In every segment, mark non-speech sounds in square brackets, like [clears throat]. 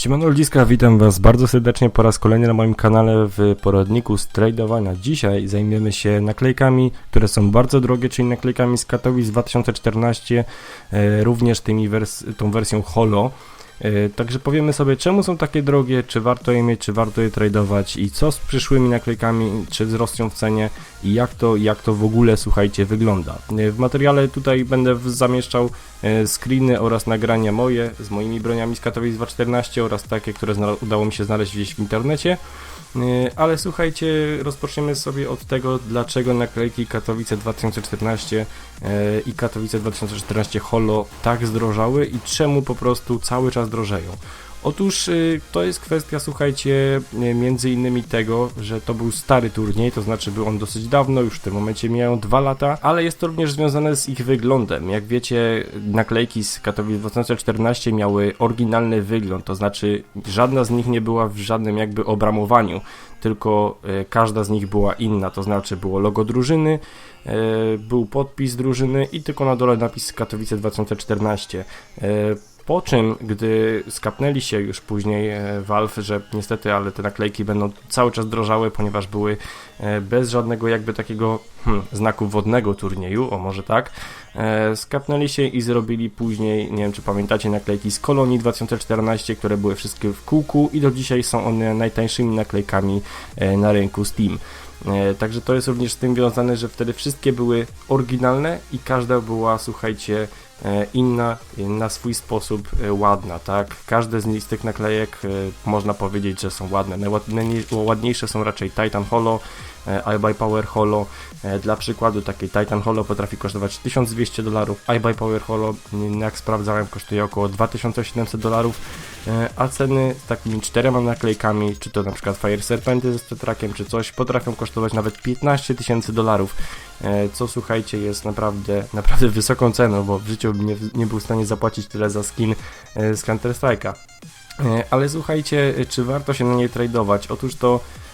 Siemano Ludziska, witam Was bardzo serdecznie po raz kolejny na moim kanale w poradniku z tradowania. Dzisiaj zajmiemy się naklejkami, które są bardzo drogie, czyli naklejkami z Katowic 2014, e, również tymi wers tą wersją Holo. E, Także powiemy sobie, czemu są takie drogie, czy warto je mieć, czy warto je tradować i co z przyszłymi naklejkami, czy wzrosną w cenie i jak to, jak to w ogóle, słuchajcie, wygląda. E, W materiale tutaj będę zamieszczał e, screeny oraz nagrania moje z moimi broniami z Katowic 214 oraz takie, które udało mi się znaleźć gdzieś w internecie. Ale słuchajcie, rozpoczniemy sobie od tego, dlaczego naklejki Katowice 2014 e, i Katowice 2014 Holo tak zdrożały i czemu po prostu cały czas drożeją. Otóż y, to jest kwestia, słuchajcie, y, między innymi tego, że to był stary turniej, to znaczy był on dosyć dawno, już w tym momencie mijają dwa lata, ale jest to również związane z ich wyglądem. Jak wiecie, naklejki z Katowic 2014 miały oryginalny wygląd, to znaczy żadna z nich nie była w żadnym jakby obramowaniu, tylko y, każda z nich była inna, to znaczy było logo drużyny, był podpis drużyny i tylko na dole napis Katowice 2014. Po czym, gdy skapnęli się już później e, Valve, że niestety, ale te naklejki będą cały czas drożały, ponieważ były e, bez żadnego jakby takiego hmm, znaku wodnego turnieju, o może tak, e, skapnęli się i zrobili później, nie wiem czy pamiętacie, naklejki z Kolonii 2014, które były wszystkie w kółku i do dzisiaj są one najtańszymi naklejkami na rynku Steam. Także to jest również z tym związane, że wtedy wszystkie były oryginalne i każda była, słuchajcie, inna, e, na swój sposób e, ładna, tak? Każde z tych naklejek e, można powiedzieć, że są ładne. Najład- Najładniejsze są raczej Titan Holo, e, iBuy Power Holo. E, Dla przykładu taki Titan Holo potrafi kosztować 1200 dolarów, iBuy Power Holo, mm, jak sprawdzałem, kosztuje około 2700 dolarów, e, a ceny z takimi czterema naklejkami, czy to na przykład Fire Serpenty ze Stetrakiem, czy coś, potrafią kosztować nawet 15 tysięcy dolarów, e, co słuchajcie jest naprawdę, [laughs] naprawdę wysoką ceną, bo w życiu nie, nie był w stanie zapłacić tyle za skin e, z Counter Strike'a. E, Ale słuchajcie, e, czy warto się na nie tradować? Otóż to e,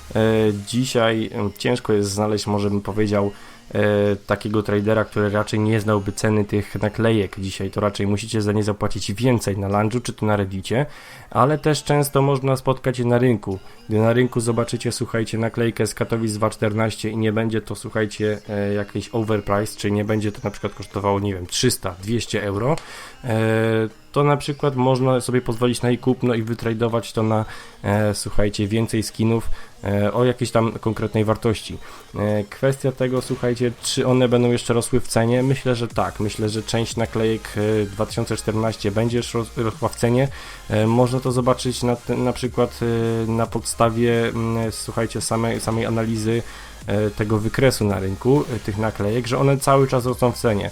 dzisiaj e, ciężko jest znaleźć, może bym powiedział, e, takiego tradera, który raczej nie znałby ceny tych naklejek. Dzisiaj to raczej musicie za nie zapłacić więcej na lunchu czy to na reddicie, ale też często można spotkać je na rynku. Gdy na rynku zobaczycie, słuchajcie, naklejkę z Katowic 2.14 i nie będzie to, słuchajcie, e, jakiś overprice, czyli nie będzie to na przykład kosztowało, nie wiem, 300, 200 euro, e, to na przykład można sobie pozwolić na jej kupno i wytradować to na, e, słuchajcie, więcej skinów e, o jakiejś tam konkretnej wartości. E, kwestia tego, słuchajcie, czy one będą jeszcze rosły w cenie? Myślę, że tak. Myślę, że część naklejek e, 2014 będzie już ros- rosła w cenie. E, można to zobaczyć na, na przykład e, na podstawie, słuchajcie, samej, samej analizy e, tego wykresu na rynku, e, tych naklejek, że one cały czas rosną w cenie, e,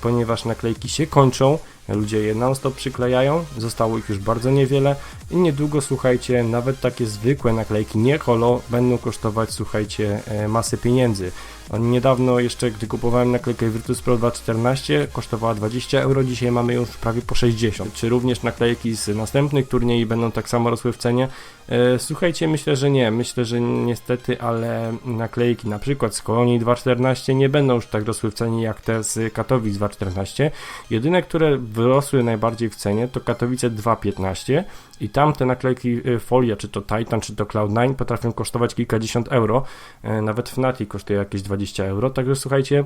ponieważ naklejki się kończą, ludzie je non-stop przyklejają, zostało ich już bardzo niewiele i niedługo, słuchajcie, nawet takie zwykłe naklejki, nie holo, będą kosztować, słuchajcie, e, masę pieniędzy. Niedawno jeszcze, gdy kupowałem naklejkę Virtus Pro 2.14, kosztowała 20 euro, dzisiaj mamy już prawie po 60. Czy również naklejki z następnych turniej będą tak samo rosły w cenie? E, Słuchajcie, myślę, że nie. Myślę, że niestety, ale naklejki na przykład z Kolonii 2.14 nie będą już tak rosły w cenie jak te z Katowic 2.14. Jedyne, które wyrosły najbardziej w cenie to Katowice 2.15 i tam te naklejki e, folia, czy to Titan, czy to Cloud9 potrafią kosztować kilkadziesiąt euro. E, Nawet Fnatic kosztuje jakieś 20 euro. Także słuchajcie,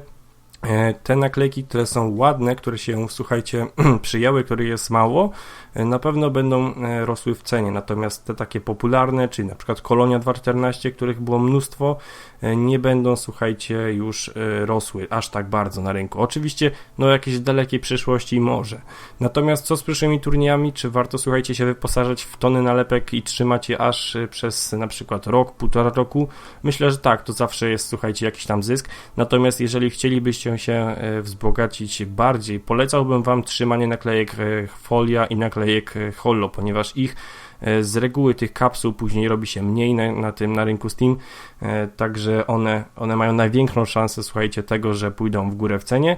Te naklejki, które są ładne, które się, słuchajcie, [clears throat] przyjęły, których jest mało, e, na pewno będą e, rosły w cenie. Natomiast te takie popularne, czyli na przykład Kolonia 2.14, których było mnóstwo, e, nie będą, słuchajcie, już e, rosły aż tak bardzo na rynku. Oczywiście, no jakiejś dalekiej przyszłości może. Natomiast co z przyszłymi turniejami? Czy warto, słuchajcie, się wyposażać w tony nalepek i trzymać je aż e, przez na przykład rok, półtora roku? Myślę, że tak, to zawsze jest, słuchajcie, jakiś tam zysk. Natomiast jeżeli chcielibyście się e, wzbogacić bardziej, polecałbym Wam trzymanie naklejek e, folia i naklejek e, Hollow, ponieważ ich z reguły tych kapsuł później robi się mniej na, na tym na rynku Steam, e, także one, one mają największą szansę, słuchajcie, tego, że pójdą w górę w cenie.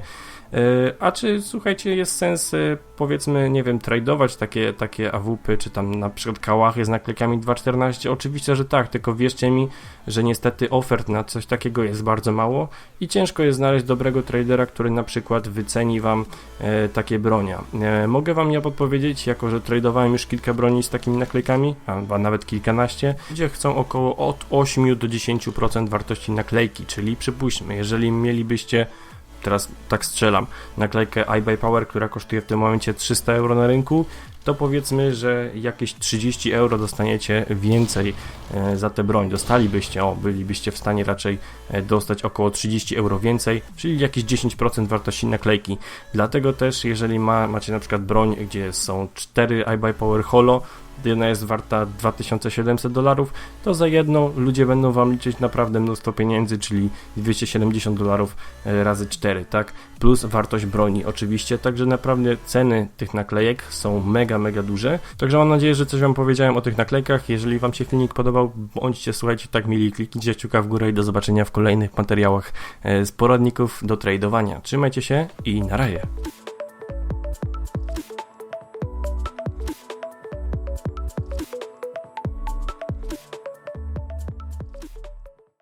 E, A czy, słuchajcie, jest sens, e, powiedzmy, nie wiem, tradować takie, takie AWP, czy tam na przykład kałachy z naklejkami 2.14? Oczywiście, że tak, tylko wierzcie mi, że niestety ofert na coś takiego jest bardzo mało i ciężko jest znaleźć dobrego tradera, który na przykład wyceni Wam e, takie bronia. E, mogę Wam ja podpowiedzieć, jako że tradowałem już kilka broni z takimi naklejkami, a nawet kilkanaście, gdzie chcą około od 8 do 10% wartości naklejki, czyli przypuśćmy, jeżeli mielibyście teraz tak strzelam, naklejkę iBuyPower, która kosztuje w tym momencie 300 euro na rynku, to powiedzmy, że jakieś 30 euro dostaniecie więcej e, za tę broń. Dostalibyście, o, bylibyście w stanie raczej e, dostać około 30 euro więcej, czyli jakieś 10% wartości naklejki. Dlatego też, jeżeli ma, macie na przykład broń, gdzie są 4 iBuyPower Holo, jedna jest warta 2700 dolarów, to za jedną ludzie będą wam liczyć naprawdę mnóstwo pieniędzy, czyli 270 dolarów e, razy 4, tak? Plus wartość broni oczywiście, także naprawdę ceny tych naklejek są mega, mega duże. Także mam nadzieję, że coś wam powiedziałem o tych naklejkach. Jeżeli wam się filmik podobał, bądźcie słuchajcie tak mili, kliknijcie kciuka w górę i do zobaczenia w kolejnych materiałach e, z poradników do tradowania. Trzymajcie się i na razie.